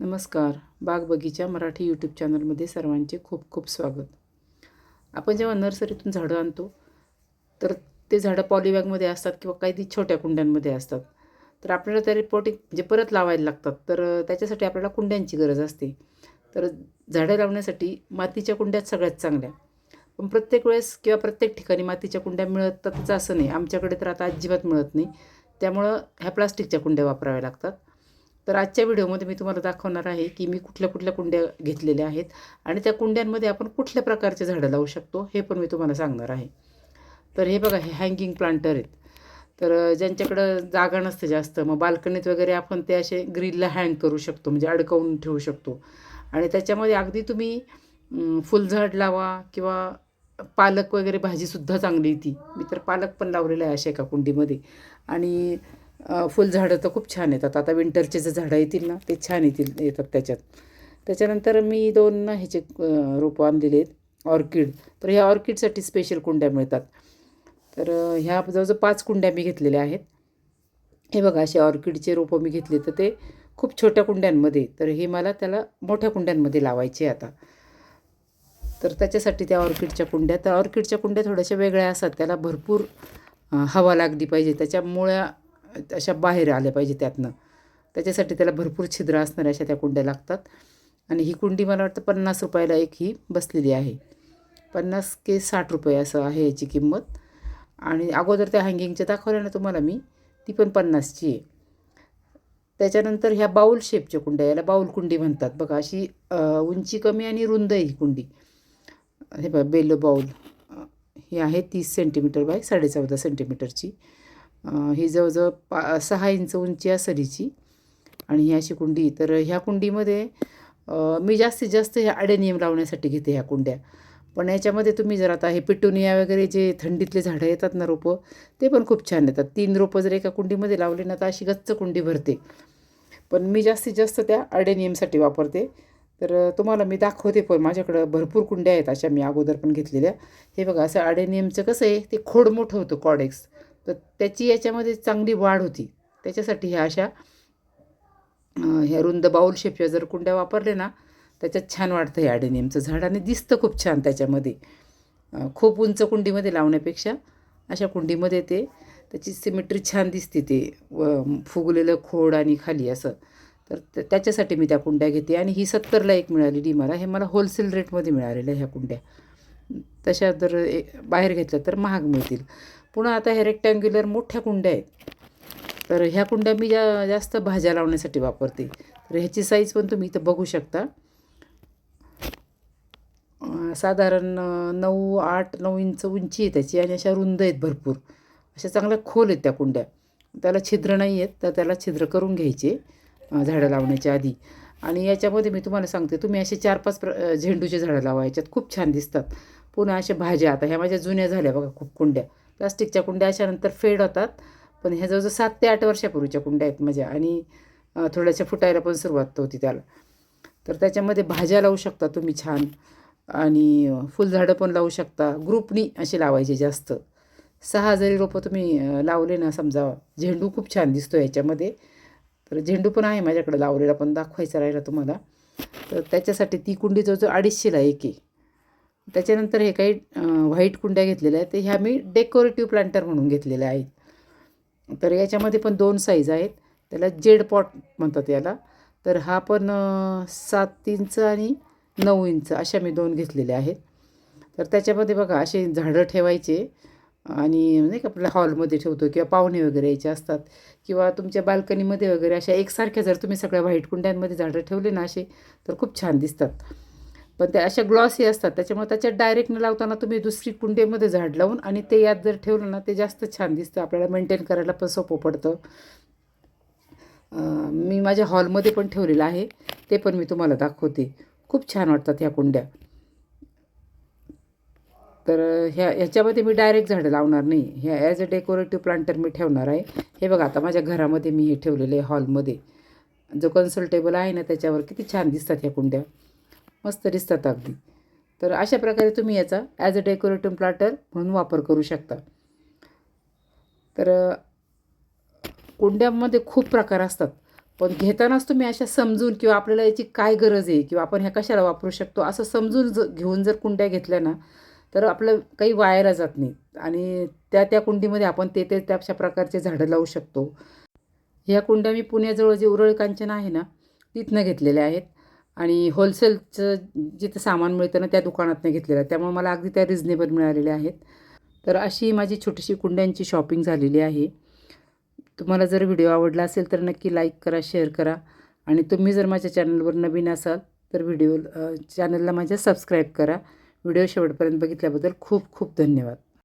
नमस्कार. बाग बगीचा मराठी यूट्यूब चॅनलमध्ये सर्वांचे खूप खूप स्वागत. आपण जेव्हा नर्सरीतून झाडं आणतो तर ते झाडं पॉलीबॅगमध्ये असतात किंवा काही ती छोट्या कुंड्यांमध्ये असतात. तर आपल्याला त्या रिपोर्टिंग म्हणजे परत लावायला लागतात. तर त्याच्यासाठी आपल्याला कुंड्यांची गरज असते. तर झाडं लावण्यासाठी मातीच्या कुंड्यात सगळ्यात चांगल्या. पण प्रत्येक वेळेस किंवा प्रत्येक ठिकाणी मातीच्या कुंड्या मिळतातच असं नाही. आमच्याकडे तर आता अजिबात मिळत नाही. त्यामुळं ह्या प्लास्टिकच्या कुंड्या वापराव्या लागतात. तर आजच्या व्हिडिओमध्ये मी तुम्हाला दाखवणार आहे की मी कुठल्या कुठल्या कुंड्या घेतलेल्या आहेत आणि त्या कुंड्यांमध्ये आपण कुठल्या प्रकारचे झाडं लावू शकतो हे पण मी तुम्हाला सांगणार आहे. तर हे बघा हे हँगिंग प्लांटर आहेत. तर ज्यांच्याकडं जागा नसते जास्त मग बाल्कनीत वगैरे आपण ते असे ग्रीलला हँग करू शकतो म्हणजे अडकवून ठेवू शकतो. आणि त्याच्यामध्ये अगदी तुम्ही फुलझाड लावा किंवा पालक वगैरे भाजीसुद्धा चांगली येते मी तर पालक पण लावलेला आहे अशा एका कुंडीमध्ये. आणि फुलझाडं तर खूप छान येतात. आता विंटरचे जे झाडं येतील ना ते छान येतील येतात त्याच्यात. त्याच्यानंतर मी दोन ना ह्याचे रोपं आणलेले आहेत ऑर्किड. तर ह्या ऑर्किडसाठी स्पेशल कुंड्या मिळतात. तर ह्या जवळजवळ पाच कुंड्या मी घेतलेल्या आहेत. हे बघा असे ऑर्किडचे रोपं मी घेतले तर ते खूप छोट्या कुंड्यांमध्ये तर हे मला त्याला मोठ्या कुंड्यांमध्ये लावायचे आता. तर त्याच्यासाठी त्या ऑर्किडच्या कुंड्या तर ऑर्किडच्या कुंड्या थोड्याशा वेगळ्या असतात. त्याला भरपूर हवा लागली पाहिजे. त्याच्या मुळ्या अशा बाहेर आल्या पाहिजे त्यातनं. त्याच्यासाठी त्याला भरपूर छिद्र असणाऱ्या अशा त्या कुंड्या लागतात. आणि ही कुंडी मला वाटतं पन्नास रुपयाला एक ही बसलेली आहे. पन्नास के साठ रुपये असं आहे याची किंमत. आणि अगोदर त्या हँगिंगच्या दाखवल्या ना तुम्हाला मी ती पण पन्नासची आहे. त्याच्यानंतर ह्या बाऊल शेपच्या कुंड्या याला बाऊल कुंडी म्हणतात. बघा अशी उंची कमी आणि रुंद आहे ही कुंडी. हे बघा बेलो बाऊल ही आहे तीस सेंटीमीटर बाय साडेचौदा सेंटीमीटरची. ही जवळजवळ पा सहा इंच उंची असेल हिची आणि ही अशी कुंडी तर ह्या कुंडीमध्ये मी जास्तीत जास्त ह्या अडेनियम लावण्यासाठी घेते ह्या कुंड्या. पण याच्यामध्ये तुम्ही जर आता हे पिटुनिया वगैरे जे थंडीतले झाडं येतात ना रोपं ते पण खूप छान येतात. तीन रोपं जर एका कुंडीमध्ये लावले ना तर अशी गच्च कुंडी भरते. पण मी जास्तीत जास्त त्या अडेनियमसाठी वापरते. तर तुम्हाला मी दाखवते पण माझ्याकडं भरपूर कुंड्या आहेत अशा मी अगोदर पण घेतलेल्या. हे बघा असं अडेनियमचं कसं आहे ते खोड मोठं होतं कॉडेक्स. तर त्याची याच्यामध्ये चांगली वाढ होती. त्याच्यासाठी ह्या अशा ह्या रुंद बाऊल शेपच्या जर कुंड्या वापरले ना त्याच्यात छान वाटतं हे अडेनियमचं झाड आणि दिसतं खूप छान त्याच्यामध्ये. खूप उंच कुंडीमध्ये लावण्यापेक्षा अशा कुंडीमध्ये ते त्याची सिमेट्री छान दिसते ते व फुगलेलं खोड आणि खाली असं. तर त्याच्यासाठी मी त्या कुंड्या घेते आणि ही सत्तरला एक मिळालेली मला हे मला होलसेल रेटमध्ये मिळालेल्या ह्या कुंड्या. तशा जर ए बाहेर घेतल्या तर महाग मिळतील. पुन्हा आता हे रेक्टँग्युलर मोठ्या कुंड्या आहेत. तर ह्या कुंड्या मी जा जास्त भाज्या लावण्यासाठी वापरते. तर ह्याची साईज पण तुम्ही इथं बघू शकता. साधारण नऊ आठ नऊ इंच उंची आहे त्याची आणि अशा रुंद आहेत भरपूर. अशा चांगल्या खोल आहेत त्या कुंड्या. त्याला छिद्र नाही आहेत तर त्याला छिद्र करून घ्यायचे झाडं लावण्याच्या आधी. आणि याच्यामध्ये मी तुम्हाला सांगते तुम्ही असे चार पाच प्र झेंडूचे झाडं लावा. याच्यात खूप छान दिसतात. पुन्हा अशा भाज्या आता ह्या माझ्या जुन्या झाल्या बघा खूप कुंड्या. प्लास्टिकच्या कुंड्या अशानंतर फेड होतात. पण ह्या जवळजवळ सात ते आठ वर्षापूर्वीच्या कुंड्या आहेत माझ्या आणि थोड्याशा फुटायला पण सुरुवात होती त्याला. तर त्याच्यामध्ये भाज्या लावू शकता तुम्ही छान आणि फुलझाडं पण लावू शकता. ग्रुपनी असे लावायचे जास्त. सहा जरी रोपं तुम्ही लावले ना समजा झेंडू खूप छान दिसतो याच्यामध्ये. तर झेंडू पण आहे माझ्याकडे लावलेला पण दाखवायचा राहिला तुम्हाला. तर त्याच्यासाठी ती कुंडी जवळजवळ अडीचशेला एक आहे. त्याच्यानंतर हे काही व्हाईट कुंड्या घेतलेल्या आहेत. तर ह्या मी डेकोरेटिव्ह प्लांटर म्हणून घेतलेल्या आहेत. तर याच्यामध्ये पण दोन साईज आहेत. त्याला जेड पॉट म्हणतात याला. तर हा पण सात इंच आणि नऊ इंच अशा मी दोन घेतलेल्या आहेत. तर त्याच्यामध्ये बघा असे झाडं ठेवायचे आणि नाही का आपल्या हॉलमध्ये ठेवतो किंवा पाहुणे वगैरे यायचे असतात किंवा तुमच्या बाल्कनीमध्ये वगैरे अशा एकसारख्या जर तुम्ही सगळ्या व्हाईट कुंड्यांमध्ये झाडं ठेवले ना असे तर खूप छान दिसतात. पण त्या अशा ग्लॉसी असतात. त्याच्यामुळे त्याच्यात डायरेक्ट न लावताना तुम्ही दुसरी कुंडीमध्ये झाड लावून आणि ते यात जर ठेवलं ना ते जास्त छान दिसतं. आपल्याला मेंटेन करायला पण सोपं पडतं. मी माझ्या हॉलमध्ये पण ठेवलेलं आहे. ते पण मी तुम्हाला दाखवते. खूप छान वाटतात ह्या कुंड्या. तर ह्या ह्याच्यामध्ये मी डायरेक्ट झाडं लावणार नाही. ह्या ॲज अ डेकोरेटिव्ह प्लांटर मी ठेवणार आहे. हे बघा आता माझ्या घरामध्ये मी हे ठेवलेलं आहे हॉलमध्ये जो कन्सल्टेबल आहे ना त्याच्यावर किती छान दिसतात ह्या कुंड्या. मस्त दिसतात अगदी. तर अशा प्रकारे तुम्ही याचा ॲज अ डेकोरेटिव्ह प्लॅटर म्हणून वापर करू शकता. तर कुंड्यामध्ये खूप प्रकार असतात. पण घेतानाच तुम्ही अशा समजून किंवा आपल्याला याची काय गरज आहे किंवा आपण ह्या कशाला वापरू शकतो असं समजून ज घेऊन जर कुंड्या घेतल्या ना तर आपलं काही वायाला जात नाही. आणि त्या त्या कुंडीमध्ये आपण ते ते त्या अशा प्रकारचे झाडं लावू शकतो. ह्या कुंड्या मी पुण्याजवळ जे उरळ कांचन आहे ना तिथनं घेतलेल्या आहेत. आणि होलसेलचं जिथं सामान मिळतं ना त्या दुकानातनं घेतलेलं. त्यामुळे मला अगदी त्या रिजनेबल मिळालेल्या आहेत. तर अशी माझी छोटीशी कुंड्यांची शॉपिंग झालेली आहे. तुम्हाला जर व्हिडिओ आवडला असेल तर नक्की लाईक करा शेअर करा. आणि तुम्ही जर माझ्या चॅनलवर नवीन असाल तर व्हिडिओ चॅनलला माझ्या सबस्क्राईब करा. व्हिडिओ शेवटपर्यंत बघितल्याबद्दल खूप खूप धन्यवाद.